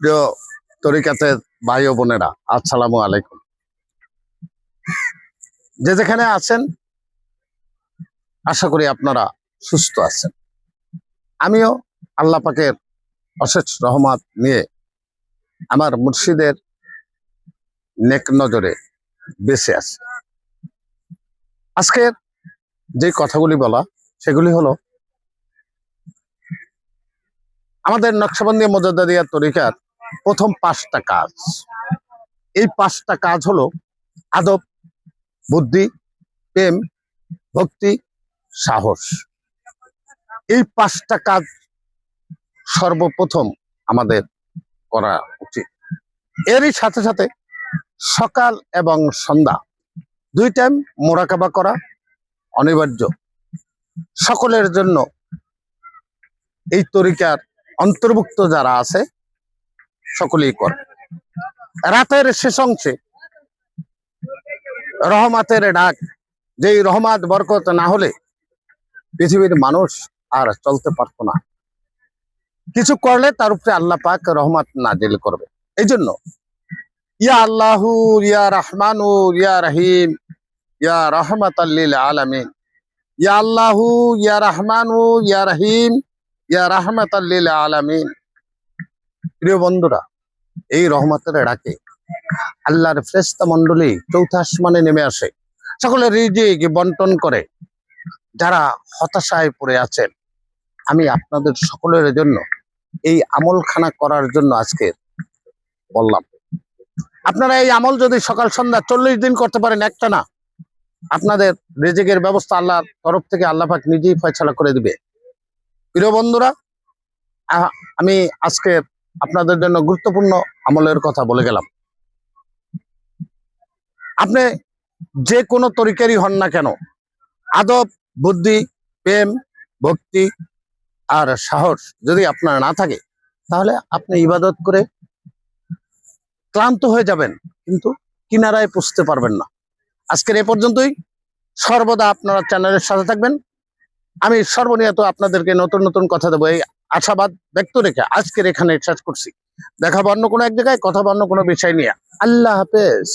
প্রিয় তরিকাতের ভাই ও বোনেরা আলাইকুম। যে যেখানে আছেন, আশা করি আপনারা সুস্থ আছেন। আমিও আল্লাহ পাকের অশেষ রহমত নিয়ে আমার মুর্শিদের নেক নজরে বেঁচে আছে। আজকের যে কথাগুলি বলা, সেগুলি হলো আমাদের নকশাবন্দি মজাদারিয়া তরিকার প্রথম পাঁচটা কাজ। এই পাঁচটা কাজ হলো আদব, বুদ্ধি, প্রেম, ভক্তি, সাহস। এই পাঁচটা কাজ সর্বপ্রথম আমাদের করা উচিত। এরই সাথে সাথে সকাল এবং সন্ধ্যা দুই টাইম মোরাকাবা করা অনিবার্য। সকলের জন্য এই তরিকার অন্তর্ভুক্ত যারা আছে, সকলেই করে। রাতের শেষ অংশে রহমাতের ডাক, যেই রহমাত বরকত না হলে পৃথিবীর মানুষ আর চলতে পারতো না। কিছু করলে তার উপরে আল্লাহ পাক রহমত নাজিল করবে। এই জন্য ইয়া আল্লাহু ইয়া রহমানু ইয়া রহিম, ইয়া রহমাত আলামিন, ইয়া আল্লাহু, ইয়া রহমানু, ইয়া রহিম ইয়া রহমাত আলামিন। প্রিয় বন্ধুরা, এই রহমতের ডাকে আল্লাহর ফ্রেস্তা মন্ডলী চৌথা আসমানে নেমে আসে। সকলের রিজিক বন্টন করে, যারা হতাশায় পড়ে আছেন, আমি আপনাদের সকলের জন্য এই আমলখানা করার জন্য আজকে বললাম। আপনারা এই আমল যদি সকাল, সন্ধ্যা চল্লিশ দিন করতে পারেন একটা না, আপনাদের রেজেকের ব্যবস্থা আল্লাহর তরফ থেকে আল্লাহফাক নিজেই ফয়সালা করে দিবে। প্রিয় বন্ধুরা আমি আজকে আপনাদের জন্য গুরুত্বপূর্ণ আমলের কথা বলে গেলাম। আপনি যে কোনো তরিকারই হন না কেন, আদব, বুদ্ধি, প্রেম, ভক্তি আর সাহস যদি আপনার না থাকে, তাহলে আপনি ইবাদত করে ক্লান্ত হয়ে যাবেন, কিন্তু কিনারায় পুষতে পারবেন না। আজকের এ পর্যন্তই। সর্বদা আপনারা চ্যানেলের সাথে থাকবেন। আমি সর্বনিয়ত আপনাদেরকে নতুন নতুন কথা দেবো। এই আশাবাদ ব্যক্ত রেখে আজকের এখানে শেষ করছি। দেখাবো অন্য কোনো এক জায়গায়, কথা অন্য কোনো বিষয় নিয়ে। আল্লাহ হাফেজ।